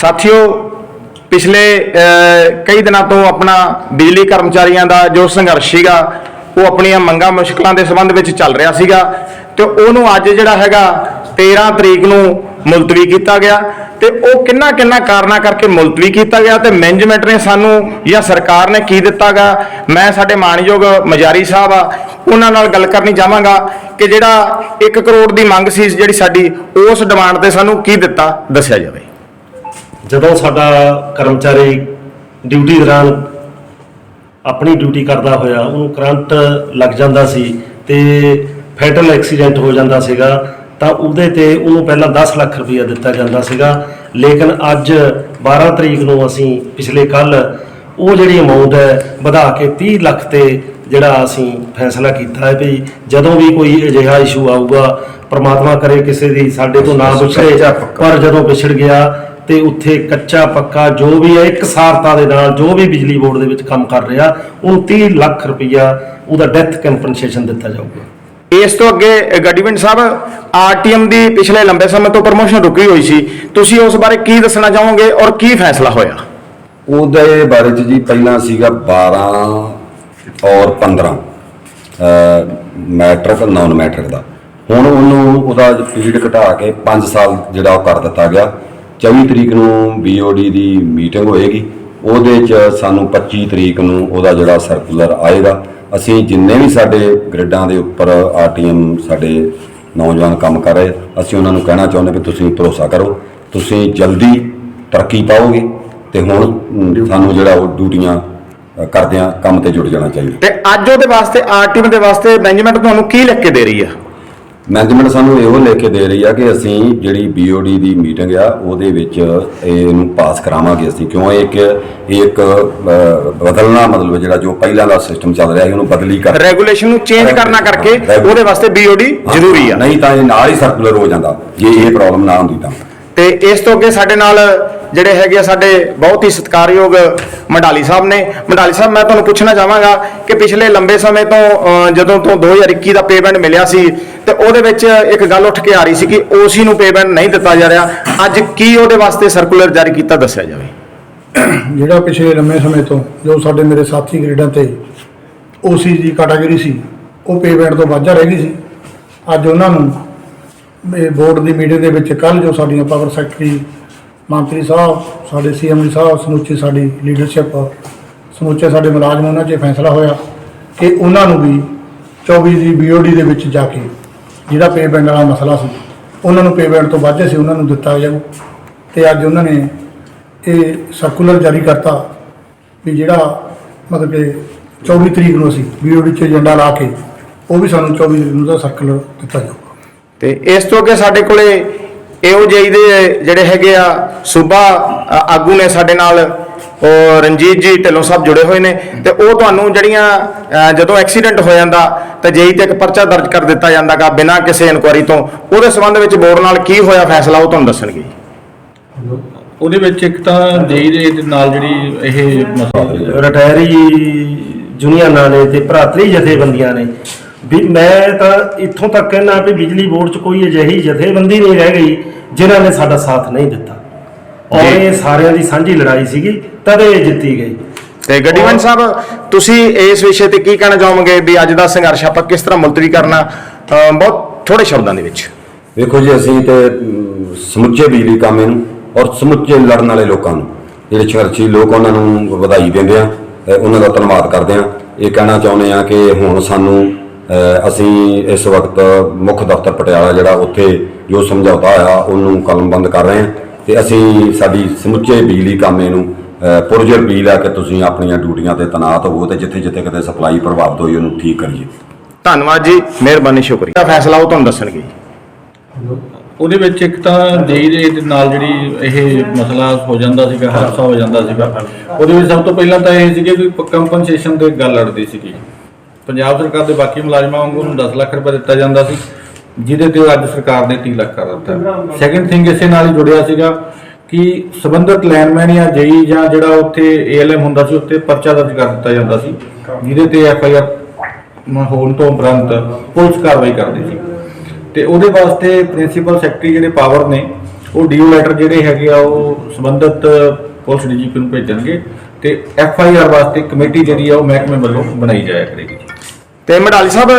ਸਾਥੀਓ, ਪਿਛਲੇ ਕਈ ਦਿਨਾਂ ਤੋਂ ਆਪਣਾ ਬਿਜਲੀ ਕਰਮਚਾਰੀਆਂ ਦਾ ਜੋ ਸੰਘਰਸ਼ ਸੀਗਾ, ਉਹ ਆਪਣੀਆਂ ਮੰਗਾਂ ਮੁਸ਼ਕਲਾਂ ਦੇ ਸੰਬੰਧ ਵਿੱਚ ਚੱਲ ਰਿਹਾ ਸੀਗਾ ਤੇ ਉਹਨੂੰ ਅੱਜ ਜਿਹੜਾ ਹੈਗਾ 13 ਤਰੀਕ ਨੂੰ ਮੁਲਤਵੀ ਕੀਤਾ ਗਿਆ ਤੇ ਉਹ ਕਿੰਨਾ ਕਿੰਨਾ ਕਾਰਨਾਂ ਕਰਕੇ ਮੁਲਤਵੀ ਕੀਤਾ ਗਿਆ ਤੇ ਮੈਨੇਜਮੈਂਟ ਨੇ ਸਾਨੂੰ ਜਾਂ ਸਰਕਾਰ ਨੇ ਕੀ ਦਿੱਤਾਗਾ? ਮੈਂ ਸਾਡੇ ਮਾਨਯੋਗ ਮਜਾਰੀ ਸਾਹਿਬ ਆ, ਉਹਨਾਂ ਨਾਲ ਗੱਲ ਕਰਨੀ ਚਾਹਾਂਗਾ ਕਿ ਜਿਹੜਾ 1 ਕਰੋੜ ਦੀ ਮੰਗ ਸੀ ਜਿਹੜੀ ਸਾਡੀ, ਉਸ ਡਿਮਾਂਡ ਤੇ ਸਾਨੂੰ ਕੀ ਦਿੱਤਾ, ਦੱਸਿਆ ਜਾਵੇ। ਜਦੋਂ ਸਾਡਾ ਕਰਮਚਾਰੀ ਡਿਊਟੀ ਦੌਰਾਨ ਆਪਣੀ ਡਿਊਟੀ ਕਰਦਾ ਹੋਇਆ ਉਹਨੂੰ ਕਰੰਟ ਲੱਗ ਜਾਂਦਾ ਸੀ ਤੇ ਫੈਟਲ ਐਕਸੀਡੈਂਟ ਹੋ ਜਾਂਦਾ ਸੀਗਾ ਤਾਂ ਉਹਦੇ ਤੇ ਉਹਨੂੰ ਪਹਿਲਾਂ 10 ਲੱਖ ਰੁਪਇਆ ਦਿੱਤਾ ਜਾਂਦਾ ਸੀਗਾ ਲੇਕਿਨ ਅੱਜ 12 ਤਰੀਕ ਨੂੰ ਅਸੀਂ ਪਿਛਲੇ ਕੱਲ ਉਹ ਜਿਹੜੀ ਅਮਾਉਂਟ ਹੈ ਵਧਾ ਕੇ 30 ਲੱਖ ਤੇ ਜਿਹੜਾ ਅਸੀਂ ਫੈਸਲਾ ਕੀਤਾ ਹੈ ਵੀ ਜਦੋਂ ਵੀ ਕੋਈ ਅਜਿਹਾ ਇਸ਼ੂ ਆਊਗਾ ਪ੍ਰਮਾਤਮਾ ਕਰੇ ਕਿਸੇ ਦੀ ਸਾਡੇ ਤੋਂ ਨਾ ਪੱਕਾ। ਪਰ ਜਦੋਂ ਵਿਛੜ ਗਿਆ ਤੇ ਉੱਥੇ ਕੱਚਾ ਪੱਕਾ ਜੋ ਵੀ ਹੈ ਇੱਕ ਸਾਰਤਾ ਦੇ ਨਾਲ ਜੋ ਵੀ ਬਿਜਲੀ ਬੋਰਡ ਦੇ ਵਿੱਚ ਕੰਮ ਕਰ ਰਿਹਾ ਉਹਨੂੰ 30 ਲੱਖ ਰੁਪਈਆ ਉਹਦਾ ਡੈਥ ਕੰਪਨਸੇਸ਼ਨ ਦਿੱਤਾ ਜਾਊਗਾ। ਇਸ ਤੋਂ ਅੱਗੇ ਗੱਡੀਵਿੰਡ ਸਾਹਿਬ ਆਰਟੀਐਮ ਦੀ ਪਿਛਲੇ ਲੰਬੇ ਸਮੇਂ ਤੋਂ ਪ੍ਰਮੋਸ਼ਨ ਰੁਕੀ ਹੋਈ ਸੀ। ਤੁਸੀਂ ਉਸ ਬਾਰੇ ਕੀ ਦੱਸਣਾ ਚਾਹੋਗੇ ਔਰ ਕੀ ਫੈਸਲਾ ਹੋਇਆ? ਉਹਦੇ ਬਾਰੇ ਚ ਜੀ ਪਹਿਲਾਂ ਸੀਗਾ 12 ਔਰ 15 ਮੈਟ੍ਰਿਕ ਨਾਨ ਮੈਟ੍ਰਿਕ ਦਾ। ਹੁਣ ਉਹਨੂੰ ਉਹਦਾ ਪੀਰੀਅਡ ਘਟਾ ਕੇ 5 ਸਾਲ ਜਿਹੜਾ ਉਹ ਕਰ ਦਿੱਤਾ ਗਿਆ। 24 ਤਰੀਕ ਨੂੰ ਬੀਓਡੀ ਦੀ ਮੀਟਿੰਗ ਹੋਏਗੀ। ਉਹਦੇ ਚ ਸਾਨੂੰ 25 ਤਰੀਕ ਨੂੰ ਉਹਦਾ ਜਿਹੜਾ ਸਰਕੂਲਰ ਆਏਗਾ। ਅਸੀਂ ਜਿੰਨੇ ਵੀ ਸਾਡੇ ਗ੍ਰਿਡਾਂ ਦੇ ਉੱਪਰ ਆਰਟੀਐਮ ਸਾਡੇ ਨੌਜਵਾਨ ਕੰਮ ਕਰ ਰਹੇ, ਅਸੀਂ ਉਹਨਾਂ ਨੂੰ ਕਹਿਣਾ ਚਾਹੁੰਦੇ ਵੀ ਤੁਸੀਂ ਭਰੋਸਾ ਕਰੋ। ਤੁਸੀਂ ਜਲਦੀ ਤਰੱਕੀ ਪਾਓਗੇ ਤੇ ਹੁਣ ਸਾਨੂੰ ਜਿਹੜਾ ਉਹ ਡਿਊਟੀਆਂ ਕਰਦਿਆਂ ਕੰਮ ਤੇ ਜੁੜ ਜਾਣਾ ਚਾਹੀਦਾ। ਤੇ ਅੱਜ ਉਹਦੇ ਵਾਸਤੇ, ਆਰਟੀਐਮ ਦੇ ਵਾਸਤੇ ਮੈਨੇਜਮੈਂਟ ਤੁਹਾਨੂੰ ਕੀ ਲਿਖ ਕੇ ਦੇ ਰਹੀ ਆ? ਮੈਨੇਜਮੈਂਟ ਸਾਨੂੰ ਇਹੋ ਲੈ ਕੇ ਦੇ ਰਹੀ ਆ ਕਿ ਅਸੀਂ ਜਿਹੜੀ ਬੀਓਡੀ ਦੀ ਮੀਟਿੰਗ ਆ ਉਹਦੇ ਵਿੱਚ ਇਹਨੂੰ ਪਾਸ ਕਰਾਵਾਂਗੇ ਅਸੀਂ। ਕਿਉਂ? ਇਹ ਇੱਕ ਇੱਕ ਬਦਲਣਾ ਮਤਲਬ ਜਿਹੜਾ ਜੋ ਪਹਿਲਾਂ ਦਾ ਸਿਸਟਮ ਚੱਲ ਰਿਹਾ ਸੀ ਉਹਨੂੰ ਬਦਲੀ ਕਰ ਰੈਗੂਲੇਸ਼ਨ ਨੂੰ ਚੇਂਜ ਕਰਨਾ ਕਰਕੇ ਉਹਦੇ ਵਾਸਤੇ ਬੀਓਡੀ ਜ਼ਰੂਰੀ ਆ। ਨਹੀਂ ਤਾਂ ਇਹ ਨਾਲ ਹੀ ਸਰਕੂਲਰ ਹੋ ਜਾਂਦਾ। ਜੇ ਇਹ ਪ੍ਰੋਬਲਮ ਨਾ ਹੁੰਦੀ ਤਾਂ। ਤੇ ਇਸ ਤੋਂ ਅੱਗੇ ਸਾਡੇ ਨਾਲ ਜਿਹੜੇ ਹੈਗੇ ਆ ਸਾਡੇ ਬਹੁਤ ਹੀ ਸਤਿਕਾਰਯੋਗ ਮੰਡਾਲੀ ਸਾਹਿਬ ਨੇ। ਮੰਡਾਲੀ ਸਾਹਿਬ, ਮੈਂ ਤੁਹਾਨੂੰ ਪੁੱਛਣਾ ਚਾਹਾਂਗਾ ਕਿ ਪਿਛਲੇ ਲੰਬੇ ਸਮੇਂ ਤੋਂ ਜਦੋਂ ਤੋਂ 2021 ਦਾ ਪੇਮੈਂਟ ਮਿਲਿਆ ਸੀ, ਤੇ ਉਹਦੇ ਵਿੱਚ ਇੱਕ ਗੱਲ ਉੱਠ ਕੇ ਆ ਰਹੀ ਸੀ ਕਿ ਓਸੀ ਨੂੰ ਪੇਮੈਂਟ ਨਹੀਂ ਦਿੱਤਾ ਜਾ ਰਿਹਾ। ਅੱਜ ਕੀ ਉਹਦੇ ਵਾਸਤੇ ਸਰਕੂਲਰ ਜਾਰੀ ਕੀਤਾ ਦੱਸਿਆ ਜਾਵੇ? ਜਿਹੜਾ ਪਿਛਲੇ ਲੰਮੇ ਸਮੇਂ ਤੋਂ, ਜੋ ਸਾਡੇ ਮੇਰੇ ਸਾਥੀ ਗ੍ਰੇਡਾਂ ਤੇ ਓਸੀ ਦੀ ਕੈਟਾਗਰੀ ਸੀ, ਉਹ ਪੇਮੈਂਟ ਤੋਂ ਵਾਝਾ ਰਹਿ ਗਈ ਸੀ। ਅੱਜ ਉਹਨਾਂ ਨੂੰ ਬੋਰਡ ਦੀ ਮੀਟਿੰਗ ਦੇ ਵਿੱਚ ਕੱਲ ਜੋ ਸਾਡੀਆਂ ਪਾਵਰ ਸੈਕਟਰੀ ਮੰਤਰੀ ਸਾਹਿਬ, ਸਾਡੇ ਸੀਐਮ ਸਾਹਿਬ, ਸਮੁੱਚੀ ਸਾਡੀ ਲੀਡਰਸ਼ਿਪ ਸਮੁੱਚੇ ਸਾਡੇ ਮੁਲਾਜ਼ਮ ਉਹਨਾਂ 'ਚ ਇਹ ਫੈਸਲਾ ਹੋਇਆ ਕਿ ਉਹਨਾਂ ਨੂੰ ਵੀ 24 ਦੀ ਬੀਓਡੀ ਦੇ ਵਿੱਚ ਜਾ ਕੇ ਜਿਹੜਾ ਪੇਮੈਂਟ ਵਾਲਾ ਮਸਲਾ ਸੀ, ਉਹਨਾਂ ਨੂੰ ਪੇਮੈਂਟ ਤੋਂ ਵਾਝੇ ਸੀ ਉਹਨਾਂ ਨੂੰ ਦਿੱਤਾ ਜਾਊ। ਤੇ ਅੱਜ ਉਹਨਾਂ ਨੇ ਇਹ ਸਰਕੂਲਰ ਜਾਰੀ ਕਰਤਾ ਵੀ ਜਿਹੜਾ ਮਤਲਬ ਕਿ 24 ਤਰੀਕ ਨੂੰ ਅਸੀਂ ਬੀਓਡੀ 'ਚ ਏਜੰਡਾ ਲਾ ਕੇ ਉਹ ਵੀ ਸਾਨੂੰ 24 ਤਰੀਕ ਨੂੰ ਦਾ ਸਰਕੂਲਰ ਦਿੱਤਾ ਜਾਊਗਾ। ਤੇ ਇਸ ਤੋਂ ਅੱਗੇ ਸਾਡੇ ਕੋਲੇ ਏਓ ਜੇਈ ਦੇ ਜਿਹੜੇ ਹੈਗੇ ਆ ਸੂਬਾ ਆਗੂ ਨੇ ਸਾਡੇ ਨਾਲ ਉਹ ਰਣਜੀਤ ਜੀ ਢਿੱਲੋਂ ਸਾਹਿਬ ਜੁੜੇ ਹੋਏ ਨੇ ਤੇ ਉਹ ਤੁਹਾਨੂੰ ਜਿਹੜੀਆਂ ਜਦੋਂ ਐਕਸੀਡੈਂਟ ਹੋ ਜਾਂਦਾ ਤਾਂ ਜੇਈ ਤੇ ਇੱਕ ਪਰਚਾ ਦਰਜ ਕਰ ਦਿੱਤਾ ਜਾਂਦਾਗਾ ਬਿਨਾਂ ਕਿਸੇ ਇਨਕੁਆਰੀ ਤੋਂ ਉਹਦੇ ਸੰਬੰਧ ਵਿੱਚ ਬੋਰਡ ਨਾਲ ਕੀ ਹੋਇਆ ਫੈਸਲਾ ਉਹ ਤੁਹਾਨੂੰ ਦੱਸਣਗੇ? ਉਹਦੇ ਵਿੱਚ ਇੱਕ ਤਾਂ ਜੇਈ ਦੇ ਨਾਲ ਜਿਹੜੀ ਇਹ ਮਸਲਾ ਰਿਟਾਇਰੀ ਜੂਨੀਅਰਾਂ ਨੇ ਤੇ ਭਰਾਤਰੀ ਜਥੇਬੰਦੀਆਂ ਨੇ। ਵੀ ਮੈਂ ਤਾਂ ਇੱਥੋਂ ਤੱਕ ਕਹਿਣਾ ਵੀ ਬਿਜਲੀ ਬੋਰਡ 'ਚ ਕੋਈ ਅਜਿਹੀ ਜਥੇਬੰਦੀ ਨਹੀਂ ਰਹਿ ਗਈ ਜਿਨ੍ਹਾਂ ਨੇ ਸਾਡਾ ਸਾਥ ਨਹੀਂ ਦਿੱਤਾ। ਔਰ। ਇਹ ਸਾਰਿਆਂ ਦੀ ਸਾਂਝੀ ਲੜਾਈ ਸੀਗੀ ਤਦ ਇਹ ਜਿੱਤੀ ਗਈ। ਤੇ ਗੱਡੀਵਨ ਸਾਹਿਬ ਤੁਸੀਂ ਇਸ ਵਿਸ਼ੇ ਤੇ ਕੀ ਕਹਿਣਾ ਚਾਹੋਗੇ ਵੀ ਅੱਜ ਦਾ ਸੰਘਰਸ਼ ਆਪਾਂ ਕਿਸ ਤਰ੍ਹਾਂ ਮੁਲਤਵੀ ਕਰਨਾ ਬਹੁਤ ਥੋੜੇ ਸ਼ਬਦਾਂ ਦੇ ਵਿੱਚ? ਵੇਖੋ ਜੀ ਅਸੀਂ ਤੇ ਅਮ, ਸਮੁੱਚੇ ਬਿਜਲੀ ਕਾਮੇ ਨੂੰ ਔਰ ਸਮੁੱਚੇ ਲੜਨ ਵਾਲੇ ਲੋਕਾਂ ਨੂੰ ਜਿਹੜੇ ਸੰਘਰਸ਼ੀ ਲੋਕ ਉਹਨਾਂ ਨੂੰ ਵਧਾਈ ਦਿੰਦੇ ਆ ਉਹਨਾਂ ਦਾ ਧੰਨਵਾਦ ਕਰਦੇ ਆ। ਇਹ ਕਹਿਣਾ ਚਾਹੁੰਦੇ ਆ ਕਿ ਹੁਣ ਸਾਨੂੰ ਅਸੀਂ ਇਸ ਵਕਤ ਮੁੱਖ ਦਫ਼ਤਰ ਪਟਿਆਲਾ ਜਿਹੜਾ ਉੱਥੇ ਜੋ ਸਮਝੌਤਾ ਹੋਇਆ ਉਹਨੂੰ ਕਲਮਬੰਦ ਕਰ ਰਹੇ ਹਾਂ ਤੇ ਅਸੀਂ ਸਾਡੀ ਸਮੁੱਚੇ ਬਿਜਲੀ ਕਾਮੇ ਨੂੰ ਪੁਰਜਰ ਅਪੀਲ ਆ ਕਿ ਤੁਸੀਂ ਆਪਣੀਆਂ ਡਿਊਟੀਆਂ ਤੇ ਤੈਨਾਤ ਹੋਵੋ ਤੇ ਜਿੱਥੇ ਜਿੱਥੇ ਕਿਤੇ ਸਪਲਾਈ ਪ੍ਰਭਾਵਿਤ ਹੋਈ ਉਹਨੂੰ ਠੀਕ ਕਰੀਏ। ਧੰਨਵਾਦ ਜੀ ਮਿਹਰਬਾਨੀ ਸ਼ੁਕਰੀਆ। ਫੈਸਲਾ ਉਹ ਤੁਹਾਨੂੰ ਦੱਸਣਗੇ? ਉਹਦੇ ਵਿੱਚ ਇੱਕ ਤਾਂ ਜੇਈ ਦੇ ਨਾਲ ਜਿਹੜੀ ਇਹ ਮਸਲਾ ਹੋ ਜਾਂਦਾ ਸੀਗਾ ਹਾਦਸਾ ਹੋ ਜਾਂਦਾ ਸੀਗਾ। ਉਹਦੇ ਵਿੱਚ ਸਭ ਤੋਂ ਪਹਿਲਾਂ ਤਾਂ ਇਹ ਸੀਗੇ ਵੀ ਕੰਪਨਸੇਸ਼ਨ ਤੇ ਗੱਲ ਲੜਦੀ ਸੀਗੀ। ਪੰਜਾਬ ਸਰਕਾਰ ਦੇ ਬਾਕੀ ਮੁਲਾਜ਼ਮਾਂ ਵਾਂਗੂ ਉਹਨੂੰ 10 ਲੱਖ ਰੁਪਏ ਦਿੱਤਾ ਜਾਂਦਾ ਸੀ, ਜਿਹਦੇ ਤੇ ਅੱਜ ਸਰਕਾਰ ਨੇ 30 ਲੱਖ ਕਰ ਦਿੱਤਾ। ਸੈਕੰਡ ਥਿੰਗ ਇਸੇ ਨਾਲ ਹੀ ਜੁੜਿਆ ਸੀਗਾ ਕਿ ਸਬੰਧਤ ਲੈਂਡਮੈਨ ਜਾਂ ਜੇਈ ਜਾਂ ਜਿਹੜਾ ਉੱਥੇ ਏਐਲਐਮ ਹੁੰਦਾ ਸੀ ਉੱਤੇ ਪਰਚਾ ਦਰਜ ਕਰ ਦਿੱਤਾ ਜਾਂਦਾ ਸੀ, ਜਿਹਦੇ ਤੇ ਐਫਆਈਆਰ ਹੋਣ ਤੋਂ ਉਪਰੰਤ ਪੁਲਿਸ ਕਾਰਵਾਈ ਕਰਦੀ ਸੀ। ਤੇ ਉਹਦੇ ਵਾਸਤੇ ਪ੍ਰਿੰਸੀਪਲ ਸੈਕਟਰੀ ਜਿਹੜੇ ਪਾਵਰ ਨੇ, ਉਹ ਡੀਓ ਲੈਟਰ ਜਿਹੜੇ ਹੈਗੇ ਆ, ਉਹ ਸੰਬੰਧਿਤ ਪੁਲਿਸ ਡੀਜੀਪੀ ਨੂੰ ਭੇਜਣਗੇ ਤੇ ਐਫ ਆਈ ਆਰ ਵਾਸਤੇ ਕਮੇਟੀ ਜਿਹੜੀ ਆ, ਉਹ ਮਹਿਕਮੇ ਵੱਲੋਂ ਬਣਾਈ ਜਾਇਆ ਕਰੇਗੀ। ਤੇ ਮਡਾਲੀ ਸਾਹਿਬ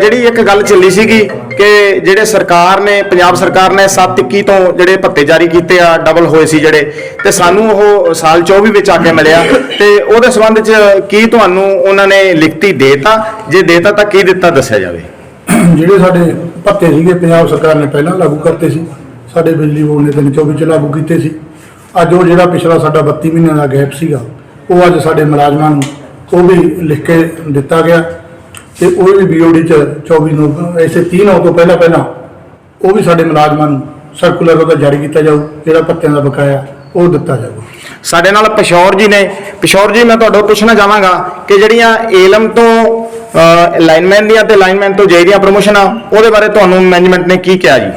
ਜਿਹੜੀ ਇੱਕ ਗੱਲ ਚੱਲੀ ਸੀਗੀ ਕਿ ਜਿਹੜੇ ਸਰਕਾਰ ਨੇ, ਪੰਜਾਬ ਸਰਕਾਰ ਨੇ 721 ਤੋਂ ਜਿਹੜੇ ਭੱਤੇ ਜਾਰੀ ਕੀਤੇ ਆ ਡਬਲ ਹੋਏ ਸੀ ਜਿਹੜੇ, ਤੇ ਸਾਨੂੰ ਉਹ ਸਾਲ 24 ਵਿੱਚ ਆ ਕੇ ਮਿਲਿਆ। ਤੇ ਉਹਦੇ ਸੰਬੰਧ 'ਚ ਕੀ ਤੁਹਾਨੂੰ ਉਹਨਾਂ ਨੇ ਲਿਖਤੀ ਦੇਤਾ? ਜੇ ਦੇਤਾ ਤਾਂ ਕੀ ਦਿੱਤਾ ਦੱਸਿਆ ਜਾਵੇ? ਜਿਹੜੇ ਸਾਡੇ ਭੱਤੇ ਸੀਗੇ, ਪੰਜਾਬ ਸਰਕਾਰ ਨੇ ਪਹਿਲਾਂ ਲਾਗੂ ਕਰਤੇ ਸੀ। ਸਾਡੇ ਬਿਜਲੀ ਬੋਰਡ ਨੇ ਤਿੰਨ 24 ਚ ਲਾਗੂ ਕੀਤੇ ਸੀ। ਅੱਜ ਉਹ ਜਿਹੜਾ ਪਿਛਲਾ ਸਾਡਾ 32 ਮਹੀਨਿਆਂ ਦਾ ਗੈਪ ਸੀਗਾ, ਉਹ ਅੱਜ ਸਾਡੇ ਮੁਲਾਜ਼ਮਾਂ ਨੂੰ ਉਹ ਵੀ ਲਿਖ ਕੇ ਦਿੱਤਾ ਗਿਆ। ਤੇ ਉਹ ਵੀ ਬੀਓਡੀ ਚ 24 ਨੂੰ ਐਸੇ 3 ਨੌ ਤੋਂ ਪਹਿਲਾਂ ਪਹਿਲਾਂ ਉਹ ਵੀ ਸਾਡੇ ਮੁਲਾਜ਼ਮਾਂ ਨੂੰ ਸਰਕੂਲਰ ਉਹਦਾ ਜਾਰੀ ਕੀਤਾ ਜਾਊ ਜਿਹੜਾ ਭੱਤਿਆਂ ਦਾ ਬਕਾਇਆ ਉਹ ਦਿੱਤਾ ਜਾਊਗਾ। ਸਾਡੇ ਨਾਲ ਪਿਸ਼ੌਰ ਜੀ ਨੇ ਪਿਸ਼ੌਰ ਜੀ ਮੈਂ ਤੁਹਾਡੇ ਪੁੱਛਣਾ ਚਾਹਾਂਗਾ ਕਿ ਜਿਹੜੀਆਂ ਏਲਮ ਤੋਂ ਲਾਈਨਮੈਨ ਦੀਆਂ ਤੇ ਲਾਈਨਮੈਨ ਤੋਂ ਜੇ ਦੀਆਂ ਪ੍ਰੋਮੋਸ਼ਨਾਂ ਉਹਦੇ ਬਾਰੇ ਤੁਹਾਨੂੰ ਮੈਨੇਜਮੈਂਟ ਨੇ ਕੀ ਕਿਹਾ ਜੀ?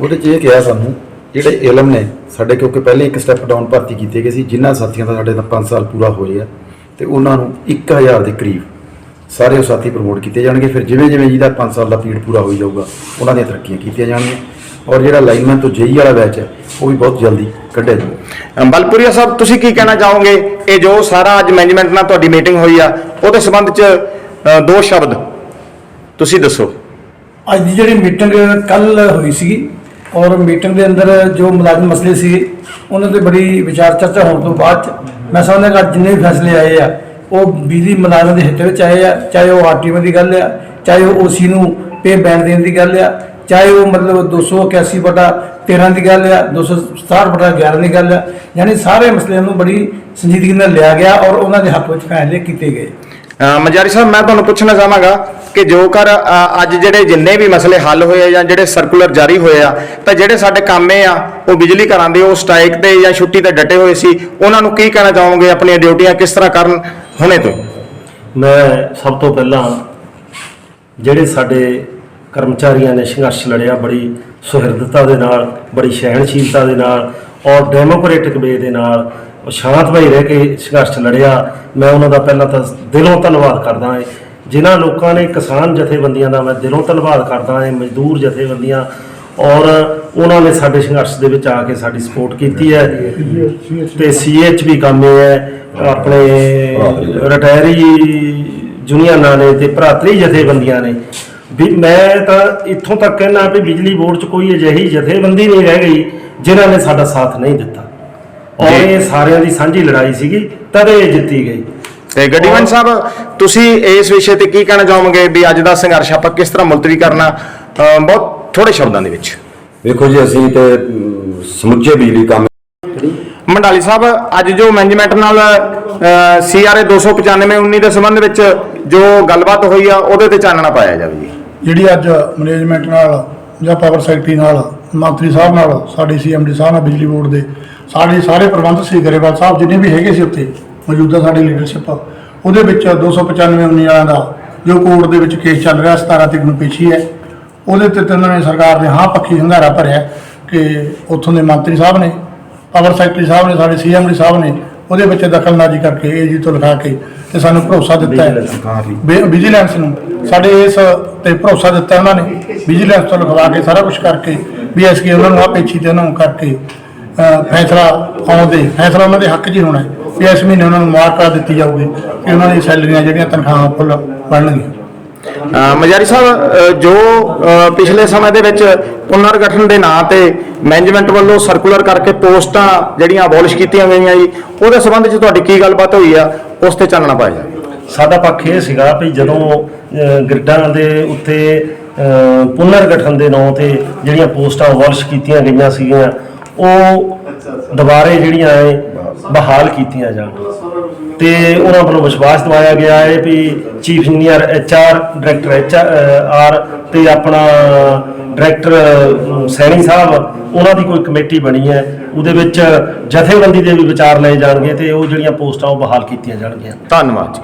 ਉਹਦੇ 'ਚ ਇਹ ਕਿਹਾ ਸਾਨੂੰ ਜਿਹੜੇ ਇਲਮ ਨੇ ਸਾਡੇ ਕਿਉਂਕਿ ਪਹਿਲੇ ਇੱਕ ਸਟੈਪ ਡਾਊਨ ਭਰਤੀ ਕੀਤੇ ਗਏ ਸੀ ਜਿਨ੍ਹਾਂ ਸਾਥੀਆਂ ਦਾ ਸਾਡੇ ਦਾ 5 ਸਾਲ ਪੂਰਾ ਹੋ ਗਿਆ ਤੇ ਉਹਨਾਂ ਨੂੰ 1000 ਦੇ ਕਰੀਬ ਸਾਰੇ ਉਹ ਸਾਥੀ ਪ੍ਰਮੋਟ ਕੀਤੇ ਜਾਣਗੇ। ਫਿਰ ਜਿਵੇਂ ਜਿਵੇਂ ਜਿਹਦਾ 5 ਸਾਲ ਦਾ ਪੀਰੀਅਡ ਪੂਰਾ ਹੋਈ ਜਾਊਗਾ ਉਹਨਾਂ ਦੀਆਂ ਤਰੱਕੀਆਂ ਕੀਤੀਆਂ ਜਾਣਗੀਆਂ। ਔਰ ਜਿਹੜਾ ਲਾਈਨਮੈਨ ਤੋਂ ਜੇਈ ਵਾਲਾ ਬੈਚ ਹੈ ਉਹ ਵੀ ਬਹੁਤ ਜਲਦੀ ਕੱਢਿਆ ਜਾਊਗਾ। ਬਲਪੁਰੀਆ ਸਾਹਿਬ ਤੁਸੀਂ ਕੀ ਕਹਿਣਾ ਚਾਹੋਗੇ? ਇਹ ਜੋ ਸਾਰਾ ਅੱਜ ਮੈਨੇਜਮੈਂਟ ਨਾਲ ਤੁਹਾਡੀ ਮੀਟਿੰਗ ਹੋਈ ਆ ਉਹਦੇ ਸੰਬੰਧ 'ਚ ਦੋ ਸ਼ਬਦ ਤੁਸੀਂ ਦੱਸੋ। ਅੱਜ ਦੀ ਜਿਹੜੀ ਮੀਟਿੰਗ ਕੱਲ ਹੋਈ ਸੀ ਔਰ ਮੀਟਿੰਗ ਦੇ ਅੰਦਰ ਜੋ ਮੁਲਾਜ਼ਮ ਮਸਲੇ ਸੀ ਉਹਨਾਂ ਤੇ ਬੜੀ ਵਿਚਾਰ ਚਰਚਾ ਹੋਣ ਤੋਂ ਬਾਅਦ 'ਚ ਮੈਂ ਸਮਝਦਾ ਕਿ ਅੱਜ ਜਿੰਨੇ ਵੀ ਫੈਸਲੇ ਆਏ ਆ ਉਹ ਬਿਜਲੀ ਮੁਲਾਜ਼ਮ ਦੇ ਹਿੱਤ ਵਿੱਚ ਆਏ ਆ ਚਾਹੇ ਉਹ ਆਰਟੀਓ ਦੀ ਗੱਲ ਆ ਚਾਹੇ ਉਹ ਓਸੀ ਨੂੰ ਪੇ ਬੈਂਡ ਦੇਣ ਦੀ ਗੱਲ ਆ ਚਾਹੇ ਉਹ ਮਤਲਬ 281 ਬਟਾ 13 ਦੀ ਗੱਲ ਆ 267 ਬਟਾ 11 ਦੀ ਗੱਲ ਆ ਯਾਨੀ ਸਾਰੇ ਮਸਲਿਆਂ ਨੂੰ ਬੜੀ ਸੰਜੀਦਗੀ ਨਾਲ ਲਿਆ ਗਿਆ ਔਰ ਉਹਨਾਂ ਦੇ ਹੱਕ ਵਿੱਚ ਫੈਸਲੇ ਕੀਤੇ ਗਏ। ਅ, ਮਜਾਰੀ ਸਾਹਿਬ ਮੈਂ ਤੁਹਾਨੂੰ ਪੁੱਛਣਾ ਚਾਹਾਂਗਾ ਕਿ ਜੋ ਕਰ ਅੱਜ ਜਿਹੜੇ ਜਿੰਨੇ ਵੀ ਮਸਲੇ ਹੱਲ ਹੋਏ ਆ ਜਾਂ ਜਿਹੜੇ ਸਰਕੂਲਰ ਜਾਰੀ ਹੋਏ ਆ ਤਾਂ ਜਿਹੜੇ ਸਾਡੇ ਕੰਮੇ ਆ ਉਹ ਬਿਜਲੀ ਘਰਾਂ ਦੇ ਉਹ ਸਟ੍ਰਾਈਕ ਤੇ ਜਾਂ ਛੁੱਟੀ ਤੇ ਡਟੇ ਹੋਏ ਸੀ ਉਹਨਾਂ ਨੂੰ ਕੀ ਕਹਿਣਾ ਚਾਹੋਗੇ? ਆਪਣੀਆਂ ਡਿਊਟੀਆਂ ਕਿਸ ਤਰ੍ਹਾਂ ਕਰਨ? ਹੁਣੇ ਤੋਂ ਮੈਂ ਸਭ ਤੋਂ ਪਹਿਲਾਂ ਜਿਹੜੇ ਸਾਡੇ ਕਰਮਚਾਰੀਆਂ ਨੇ ਸੰਘਰਸ਼ ਲੜਿਆ ਬੜੀ ਸੁਹਿਰਦਤਾ ਦੇ ਨਾਲ ਬੜੀ ਸਹਿਣਸ਼ੀਲਤਾ ਦੇ ਨਾਲ ਔਰ ਡੈਮੋਕ੍ਰੈਟਿਕ ਵੇ ਦੇ ਨਾਲ ਉਹ ਸ਼ਾਂਤਮਈ ਰਹਿ ਕੇ ਸੰਘਰਸ਼ ਲੜਿਆ ਮੈਂ ਉਹਨਾਂ ਦਾ ਪਹਿਲਾਂ ਤਾਂ ਦਿਲੋਂ ਧੰਨਵਾਦ ਕਰਦਾ ਹਾਂ। ਜਿਨ੍ਹਾਂ ਲੋਕਾਂ ਨੇ ਕਿਸਾਨ ਜਥੇਬੰਦੀਆਂ ਦਾ ਮੈਂ ਦਿਲੋਂ ਧੰਨਵਾਦ ਕਰਦਾ ਹਾਂ ਮਜ਼ਦੂਰ ਜਥੇਬੰਦੀਆਂ ਔਰ ਉਹਨਾਂ ਨੇ ਸਾਡੇ ਸੰਘਰਸ਼ ਦੇ ਵਿੱਚ ਆ ਕੇ ਸਾਡੀ ਸਪੋਰਟ ਕੀਤੀ ਹੈ। ਤੇ ਸੀਐਚ ਵੀ ਕੰਮ ਇਹ ਹੈ ਆਪਣੇ ਰਿਟਾਇਰੀ ਯੂਨੀਅਨਾਂ ਨੇ ਤੇ ਭਰਾਤਰੀ ਜਥੇਬੰਦੀਆਂ ਨੇ। ਵੀ ਮੈਂ ਤਾਂ ਇੱਥੋਂ ਤੱਕ ਕਹਿਣਾ ਵੀ ਬਿਜਲੀ ਬੋਰਡ 'ਚ ਕੋਈ ਅਜਿਹੀ ਜਥੇਬੰਦੀ ਨਹੀਂ ਰਹਿ ਗਈ ਜਿਨ੍ਹਾਂ ਨੇ ਸਾਡਾ ਸਾਥ ਨਹੀਂ ਦਿੱਤਾ। ਔਰ। ਇਹ ਸਾਰਿਆਂ ਦੀ ਸਾਂਝੀ ਲੜਾਈ ਸੀਗੀ ਤਦੇ ਇਹ ਜਿੱਤੀ ਗਈ। ਤੇ ਗੱਡੀਵਨ ਸਾਹਿਬ ਤੁਸੀਂ ਇਸ ਵਿਸ਼ੇ ਤੇ ਕੀ ਕਹਿਣਾ ਚਾਹੋਗੇ ਵੀ ਅੱਜ ਦਾ ਸੰਘਰਸ਼ ਆਪਾਂ ਕਿਸ ਤਰ੍ਹਾਂ ਮੁਲਤਵੀ ਕਰਨਾ? ਬਹੁਤ ਥੋੜੇ ਸ਼ਬਦਾਂ ਦੇ ਵਿੱਚ। ਵੇਖੋ ਜੀ ਅਸੀਂ ਤੇ ਸਮੁੱਚੇ ਬਿਜਲੀ ਕੰਮ ਮੰਡਾਲੀ ਸਾਹਿਬ, ਅੱਜ ਜੋ ਮੈਨੇਜਮੈਂਟ ਨਾਲ ਸੀਆਰਏ 295 19 ਦੇ ਸੰਬੰਧ ਵਿੱਚ ਜੋ ਗੱਲਬਾਤ ਹੋਈ ਆ, ਉਹਦੇ ਤੇ ਚਾਨਣਾ ਪਾਇਆ ਜਾਵੇ ਜੀ। ਜਿਹੜੀ ਅੱਜ ਮੈਨੇਜਮੈਂਟ ਨਾਲ ਜਾਂ ਪਾਵਰ ਸੈਕਟਰੀ ਨਾਲ, ਮੰਤਰੀ ਸਾਹਿਬ ਨਾਲ, ਸਾਡੇ ਸੀਐਮਡੀ ਸਾਹਿਬ ਨਾਲ ਬਿਜਲੀ ਬੋਰਡ ਦੇ, ਸਾਡੇ ਸਾਰੇ ਪ੍ਰਬੰਧ ਸੀ ਗਰੇਵਾਲ ਸਾਹਿਬ, ਜਿੰਨੇ ਵੀ ਹੈਗੇ ਸੀ ਉੱਥੇ, ਮੌਜੂਦਾ ਸਾਡੀ ਲੀਡਰਸ਼ਿਪ ਉਹਦੇ ਵਿੱਚ 295 19 ਵਾਲਿਆਂ ਦਾ ਜੋ ਕੋਰਟ ਦੇ ਵਿੱਚ ਕੇਸ ਚੱਲ ਰਿਹਾ 17 ਤਰੀਕ ਨੂੰ ਪੇਸ਼ੀ ਹੈ। ਉਹਦੇ ਤੇ ਤਿੰਨਾਂ ਨੇ ਸਰਕਾਰ ਨੇ ਹਾਂ ਪੱਖੀ ਹੰਗਾਰਾ ਭਰਿਆ ਕਿ ਉੱਥੋਂ ਦੇ ਮੰਤਰੀ ਸਾਹਿਬ ਨੇ ਪਾਵਰ ਸੈਕਟਰੀ ਸਾਹਿਬ ਨੇ ਸਾਡੇ ਸੀਐਮਡੀ ਸਾਹਿਬ ਨੇ ਉਹਦੇ ਵਿੱਚ ਦਖਲਅੰਦਾਜ਼ੀ ਕਰਕੇ ਏਜੀ ਤੋਂ ਲਿਖਾ ਕੇ ਤੇ ਸਾਨੂੰ ਭਰੋਸਾ ਦਿੱਤਾ ਹੈ। ਵਿਜੀਲੈਂਸ ਨੂੰ। ਸਾਡੇ ਇਸ ਤੇ ਭਰੋਸਾ ਦਿੱਤਾ ਉਹਨਾਂ ਨੇ ਵਿਜੀਲੈਂਸ ਤੋਂ ਲਿਖਵਾ ਕੇ ਸਾਰਾ ਕੁਝ ਕਰਕੇ ਵੀ ਐਸਕੇ ਉਹਨਾਂ ਨੂੰ ਆ ਪੇਛੀ ਤੇ ਉਹਨਾਂ ਨੂੰ ਕਰਕੇ ਫੈਸਲਾ ਆਉਣ ਦੇ ਫੈਸਲਾ ਉਹਨਾਂ ਦੇ ਹੱਕ 'ਚ ਹੀ ਹੋਣਾ ਹੈ। ਇਸ ਮਹੀਨੇ ਉਹਨਾਂ ਨੂੰ ਮੁਆਵਜ਼ਾ ਦਿੱਤੀ ਜਾਊਗੀ ਕਿ ਉਹਨਾਂ ਦੀ ਸੈਲਰੀਆਂ ਜਿਹੜੀਆਂ ਤਨਖਾਹਾਂ ਫੁੱਲ ਬਣਨਗੀਆਂ। ਮਜਾਰੀ ਸਾਹਿਬ ਜੋ ਪਿਛਲੇ ਸਮੇਂ ਦੇ ਵਿੱਚ ਪੁਨਰਗਠਨ ਦੇ ਨਾਂ ਤੇ ਮੈਨੇਜਮੈਂਟ ਵੱਲੋਂ ਸਰਕੂਲਰ ਕਰਕੇ ਪੋਸਟਾਂ ਜਿਹੜੀਆਂ ਅਬੋਲਿਸ਼ ਕੀਤੀਆਂ ਗਈਆਂ ਜੀ ਉਹਦੇ ਸੰਬੰਧ 'ਚ ਤੁਹਾਡੀ ਕੀ ਗੱਲਬਾਤ ਹੋਈ ਆ? ਉਸ ਤੇ ਚਾਨਣਾ ਪਾਇਆ ਸਾਡਾ ਪੱਖ ਇਹ ਸੀਗਾ ਵੀ ਜਦੋਂ ਅਹ, ਗ੍ਰਿਡਾਂ ਦੇ ਉੱਤੇ ਅਹ, ਪੁਨਰਗਠਨ ਦੇ ਨਾਂ ਤੇ ਜਿਹੜੀਆਂ ਪੋਸਟਾਂ ਅਬੋਲਿਸ਼ ਕੀਤੀਆਂ ਗਈਆਂ ਸੀਗੀਆਂ ਉਹ ਦੁਬਾਰੇ ਜਿਹੜੀਆਂ ਹੈ ਬਹਾਲ ਕੀਤੀਆਂ ਜਾਣ। ਤੇ ਉਹਨਾਂ ਵੱਲੋਂ ਵਿਸ਼ਵਾਸ ਦਿਵਾਇਆ ਗਿਆ ਹੈ ਵੀ chief engineer HR director HR ਤੇ ਆਪਣਾ ਡਾਇਰੈਕਟਰ ਸੈਣੀ ਸਾਹਿਬ, ਉਹਨਾਂ ਦੀ ਕੋਈ ਕਮੇਟੀ ਬਣੀ ਹੈ। ਉਹਦੇ ਵਿੱਚ ਜਥੇਬੰਦੀ ਦੇ ਵੀ ਵਿਚਾਰ ਲਏ ਜਾਣਗੇ ਤੇ ਉਹ ਜਿਹੜੀਆਂ ਪੋਸਟਾਂ ਉਹ ਬਹਾਲ ਕੀਤੀਆਂ ਜਾਣਗੀਆਂ। ਧੰਨਵਾਦ ਜੀ।